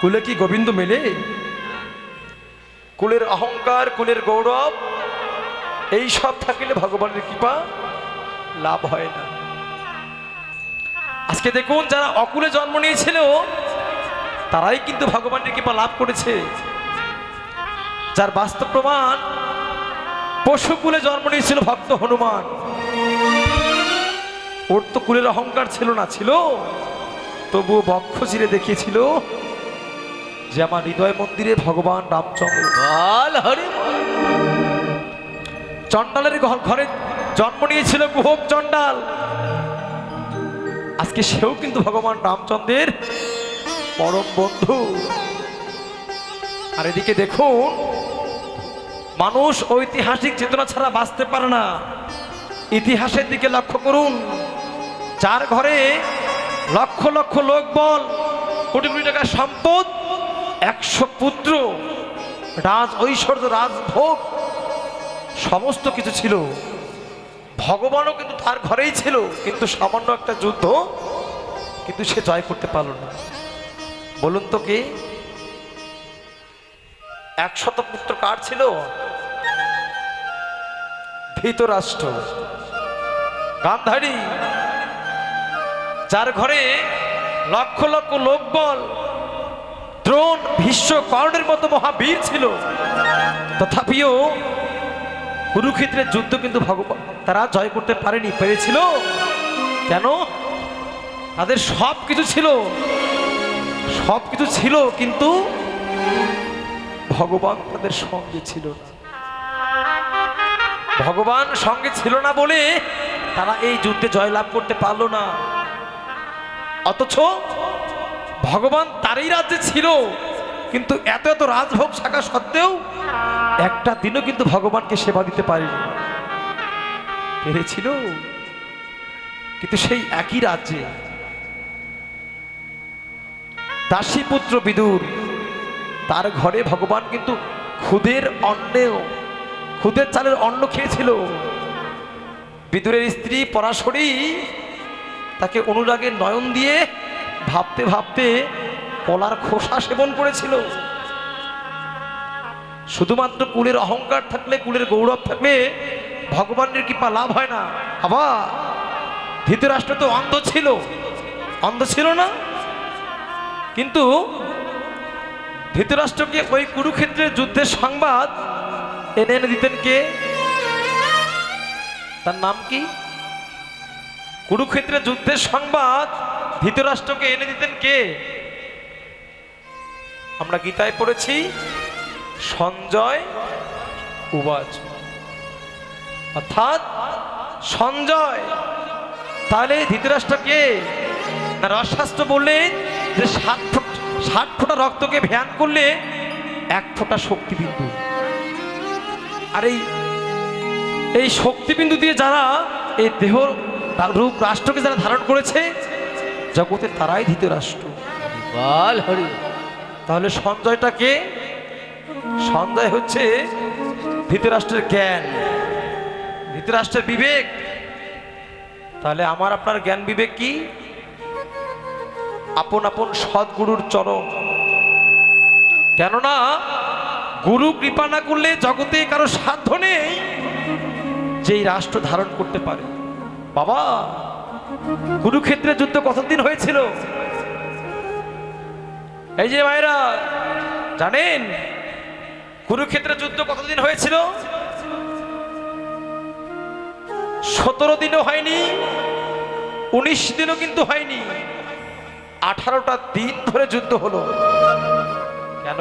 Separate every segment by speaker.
Speaker 1: কুলে কি গোবিন্দ মেলে? কুলের অহংকার, কুলের গৌরব, এই সব থাকলে ভগবানের কৃপা লাভ হয় না। আজকে দেখুন, যারা অকুলে জন্ম নিয়েছিল, তারাই কিন্তু ভগবানের কৃপা লাভ করেছে। যার বাস্তব প্রমাণ পশুকুলে জন্ম নিয়েছিল ভক্ত হনুমান। ওর তো কুলের অহংকার ছিল না, ছিল। তবুও বক্ষ চিরে দেখিয়েছিল যে আমার হৃদয় মন্দিরে ভগবান রামচন্দ্র। চণ্ডালের ঘর- ঘরে জন্ম নিয়েছিল কুহক চণ্ডাল। আজকে সেও কিন্তু ভগবান রামচন্দ্রের পরম বন্ধু। আর এদিকে দেখুন মানুষ ঐতিহাসিক চেতনা ছাড়া বাঁচতে পারে না। ইতিহাসের দিকে লক্ষ্য করুন যার ঘরে লক্ষ লক্ষ লোক বল কোটি কোটি টাকার সম্পদ একশো পুত্র, রাজ ঐশ্বর্য রাজভোগ সমস্ত কিছু ছিল। ভগবানও কিন্তু তার ঘরেই ছিল, কিন্তু সামান্য একটা যুদ্ধ, কিন্তু সে জয় করতে পারল না। বলুন তো কি? একশত পুত্র কার ছিল? ধৃতরাষ্ট্র। গান্ধারী, যার ঘরে লক্ষ লক্ষ লোক বল দ্রোণ ভীষ্ম কর্ণের মতো মহাবীর ছিল। তথাপিও কুরুক্ষেত্রের যুদ্ধ কিন্তু ভগবান তারা জয় করতে পারেনি, পেরেছিল। কেন? তাদের সব কিছু ছিল। সব কিছু ছিল, কিন্তু ভগবান তাদের সঙ্গে ছিল ভগবান সঙ্গে ছিল না বলে তারা এই যুদ্ধে জয়লাভ করতে পারল না। অথচ ভগবান তারই রাজ্যে ছিল। কিন্তু এত এত রাজভোগ থাকা সত্ত্বেও একটা দিনও কিন্তু ভগবানকে সেবা দিতে পারেনি। পেরেছিল? কিন্তু সেই একই রাজ্যে দাসীপুত্র বিদুর, তার ঘরে ভগবান কিন্তু খুদের অন্নেও, খুদের চালের অন্ন খেয়েছিল। বিদুরের স্ত্রী পরাশরী তাকে অনুরাগের নয়ন দিয়ে ভাবতে ভাবতে কলার খোসা সেবন করেছিল। শুধুমাত্র কুলের অহংকার থাকলে, কুলের গৌরব থাকলে ভগবানের কৃপা লাভ হয় না। আবার ধৃতরাষ্ট্র তো অন্ধ ছিল। অন্ধ ছিল না। কিন্তু ধৃতরাষ্ট্রকে ওই কুরুক্ষেত্রের যুদ্ধের সংবাদ এনে এনে দিতেন কে? তার নাম কি? কুরুক্ষেত্রের যুদ্ধের সংবাদ ধৃতরাষ্ট্রকে এনে দিতেন কে? আমরা গীতায় পড়েছি, সঞ্জয় উবাচ। অর্থাৎ সঞ্জয়। তাহলে ধৃতরাষ্ট্রকে না রসশাস্ত্র বললেন যে ষাট ফুট ষাট ফোঁটা রক্তকে ভ্যান করলে এক ফোঁটা শক্তিবিন্দু। আর এই এই শক্তিবিন্দু দিয়ে যারা এই দেহ রূপ রাষ্ট্রকে যারা ধারণ করেছে জগতে তারাই ধৃতরাষ্ট্র। তাহলে সঞ্জয়টা কে? সঞ্জয় হচ্ছে ধৃতরাষ্ট্রের জ্ঞান। ধৃতরাষ্ট্রের বিবেক। তাহলে আমার আপনার জ্ঞান বিবেক কি? আপন আপন সদ্গুরুর চরণ। কেননা গুরু কৃপা না করলে জগতে কারও সাধ্য নেই যেই রাষ্ট্র ধারণ করতে পারে। বাবা কুরুক্ষেত্রের যুদ্ধ কতদিন হয়েছিল? এই যে ভাইরা, জানেন কুরুক্ষেত্রের যুদ্ধ কতদিন হয়েছিল? সতেরো দিনও হয়নি, উনিশ দিনও কিন্তু হয়নি। আঠারোটা দিন ধরে যুদ্ধ হলো। কেন?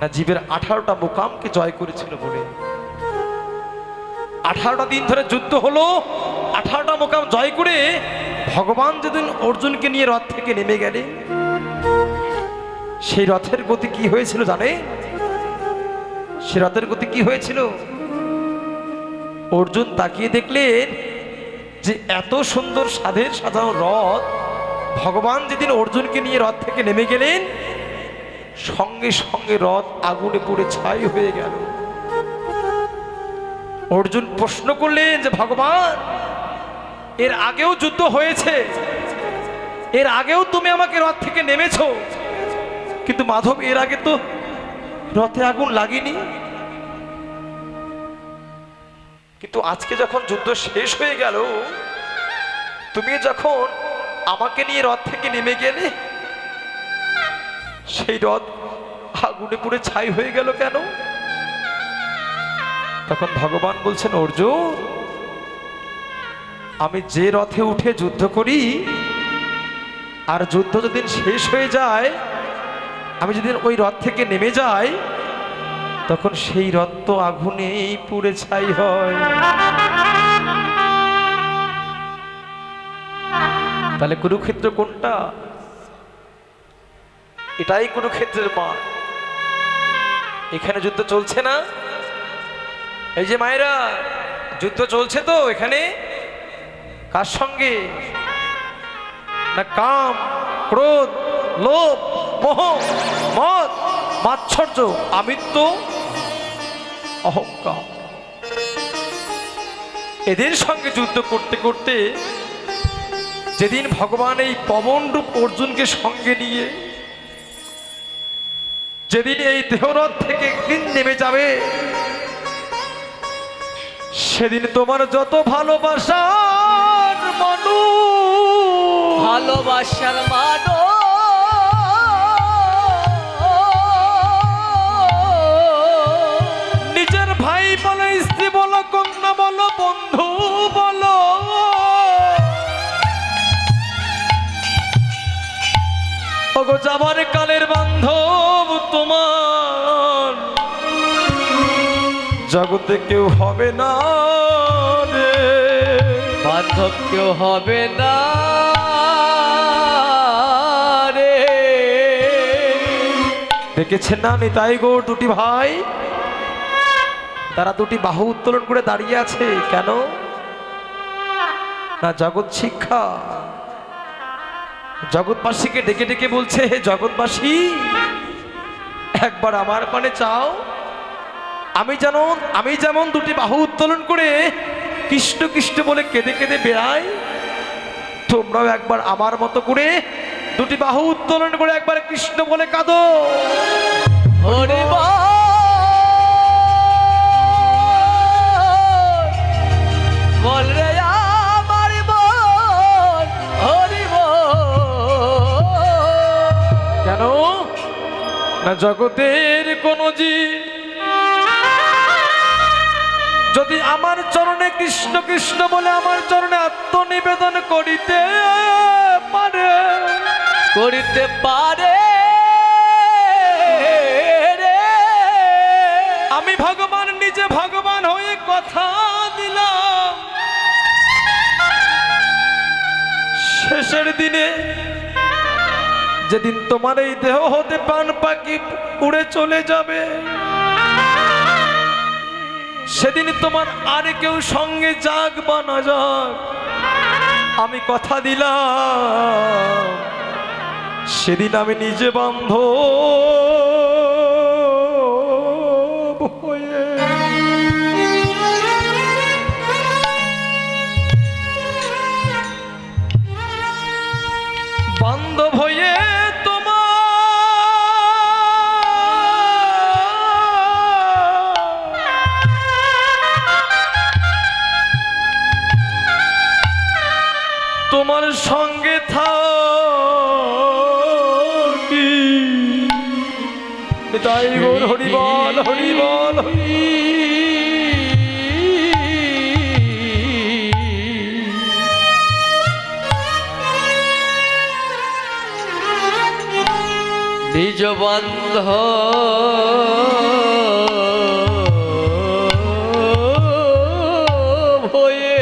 Speaker 1: না জীবের আঠারোটা মোকামকে জয় করেছিল বলে। আঠারোটা দিন ধরে যুদ্ধ হলো আঠারোটা মোকাম জয় করে ভগবান যেদিন অর্জুনকে নিয়ে রথ থেকে নেমে গেলেন সেই রথের গতি কি হয়েছিল জানে? সে রথের গতি কি হয়েছিল? অর্জুন তাকিয়ে দেখলেন যে এত সুন্দর সাধের সাধারণ রথ, ভগবান যেদিন অর্জুনকে নিয়ে রথ থেকে নেমে গেলেন, সঙ্গে সঙ্গে রথ আগুনে পুড়ে ছাই হয়ে গেল। অর্জুন প্রশ্ন করলেন যে, ভগবান এর আগেও যুদ্ধ হয়েছে। এর আগেও তুমি আমাকে রথ থেকে নেমেছ। কিন্তু মাধব, এর আগে তো রথে আগুন লাগেনি। কিন্তু আজকে যখন যুদ্ধ শেষ হয়ে গেল, তুমি যখন আমাকে নিয়ে রথ থেকে নেমে গেলে, সেই রথ আগুনে পুড়ে ছাই হয়ে গেল কেন? তখন ভগবান বলছেন, অর্জুন আমি যে রথে উঠে যুদ্ধ করি, আর যুদ্ধ যেদিন শেষ হয়ে যায়, আমি যেদিন ওই রথ থেকে নেমে যাই, তখন সেই রথ তো আগুনেই পুড়ে ছাই হয়। তাহলে কুরুক্ষেত্র কোনটা? এটাই কুরুক্ষেত্রের মাঠ। এখানে যুদ্ধ চলছে না? এই যে মায়েরা, যুদ্ধ চলছে তো এখানে? কার সঙ্গে? না কাম, ক্রোধ, লোভ, মোহ, মদ, মাৎসর্য, আমিত্ব, অহংকার। এদের সঙ্গে যুদ্ধ করতে করতে যেদিন ভগবান এই পবন রূপ অর্জুনকে সঙ্গে নিয়ে, যেদিন এই দেহরথ থেকে একদিন নেমে যাবে, সেদিন তোমার যত ভালোবাসার মানুষ
Speaker 2: ভালোবাসার মানো
Speaker 1: নিজের ভাই বলো স্ত্রী বলো কন্যা বলো বন্ধু বলো। ওগো যাবার কালের বান্ধব তোমার। জগতে কেউ হবে না রে।
Speaker 2: বান্ধব কেউ হবে না।
Speaker 1: দেখেছেন না? নিতাই গো, দুটি ভাই। তারা দুটি বাহু উত্তোলন করে দাঁড়িয়ে আছে। কেন? না, জগৎ শিক্ষা। জগৎবাসীকে ডেকে ডেকে বলছে, হে জগৎবাসী, একবার আমার পানে চাও। আমি যেন আমি যেমন দুটি বাহু উত্তোলন করে কৃষ্ণ কৃষ্ণ বলে কেঁদে কেঁদে বেড়াই, তোমরাও একবার আমার মতো করে দুটি বাহু উত্তোলন করে একবার কৃষ্ণ বলে কাঁদো
Speaker 2: হরি বল। বল রে আমার বল হরি।
Speaker 1: কেন না জগতের কোন জীব যদি আমার চরণে কৃষ্ণ কৃষ্ণ বলে আমার চরণে আত্মনিবেদন করিতে পারে
Speaker 2: করিতে পারে।
Speaker 1: আমি ভগবান, নিজে ভগবান হয়ে কথা দিলাম। শেষের দিনে যেদিন তোমার এই দেহ হতে পান পাখি উড়ে চলে যাবে, সেদিন তোমার আর কেউ সঙ্গে যাক বা না যাক। আমি কথা দিলাম। সেদিন আমি নিজে বান্ধ তাই গোর হরি বল হরি বল
Speaker 2: নিজ বন্ধ। হয়ে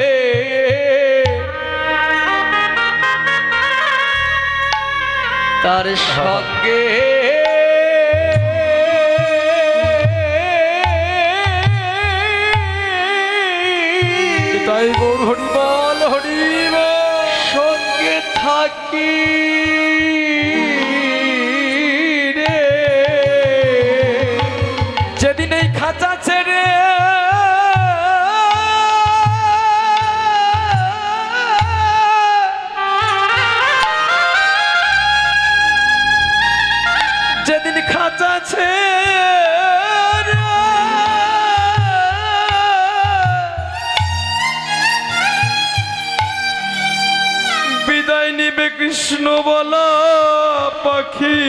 Speaker 2: তার সঙ্গে
Speaker 1: তাই গোর হরি বল হরি
Speaker 2: সঙ্গে থাকি
Speaker 1: যেদিন কৃষ্ণ বলা পাখি।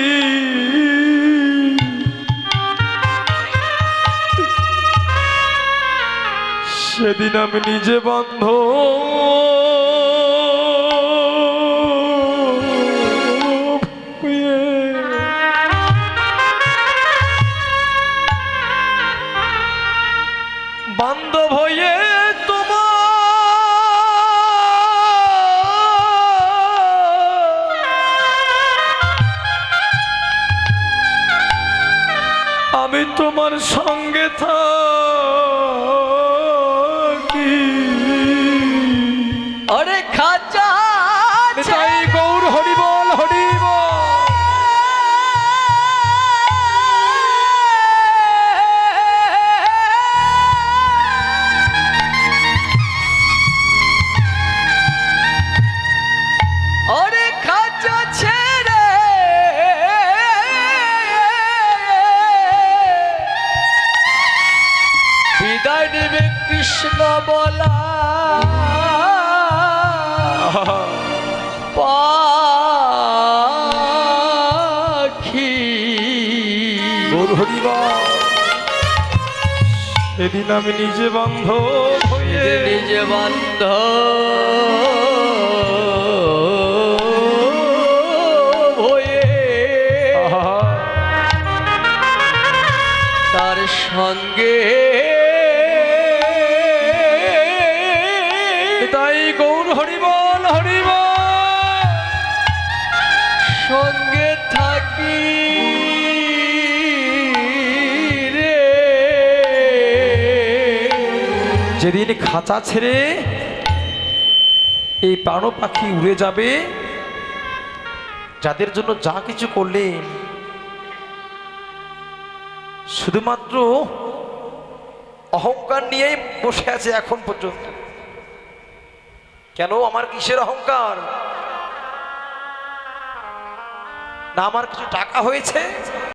Speaker 1: সেদিন আমি নিজে বন্ধ। বান্ধব হয়ে তোমার সঙ্গে থাকি।
Speaker 2: নেবে কৃষ্ণ বলা। পাখি।
Speaker 1: সেদিন আমি নিজে বন্ধ হয়ে
Speaker 2: নিজে বন্ধ। হয়ে তার সঙ্গে
Speaker 1: হরিবল
Speaker 2: সঙ্গে থাকি
Speaker 1: যেদিন খাঁচা ছেড়ে এই প্রাণ পাখি উড়ে যাবে, যাদের জন্য যা কিছু করলেন, শুধুমাত্র অহংকার নিয়েই বসে আছে এখন পর্যন্ত। কেন আমার কিসের অহংকার? না আমার কিছু টাকা হয়েছে?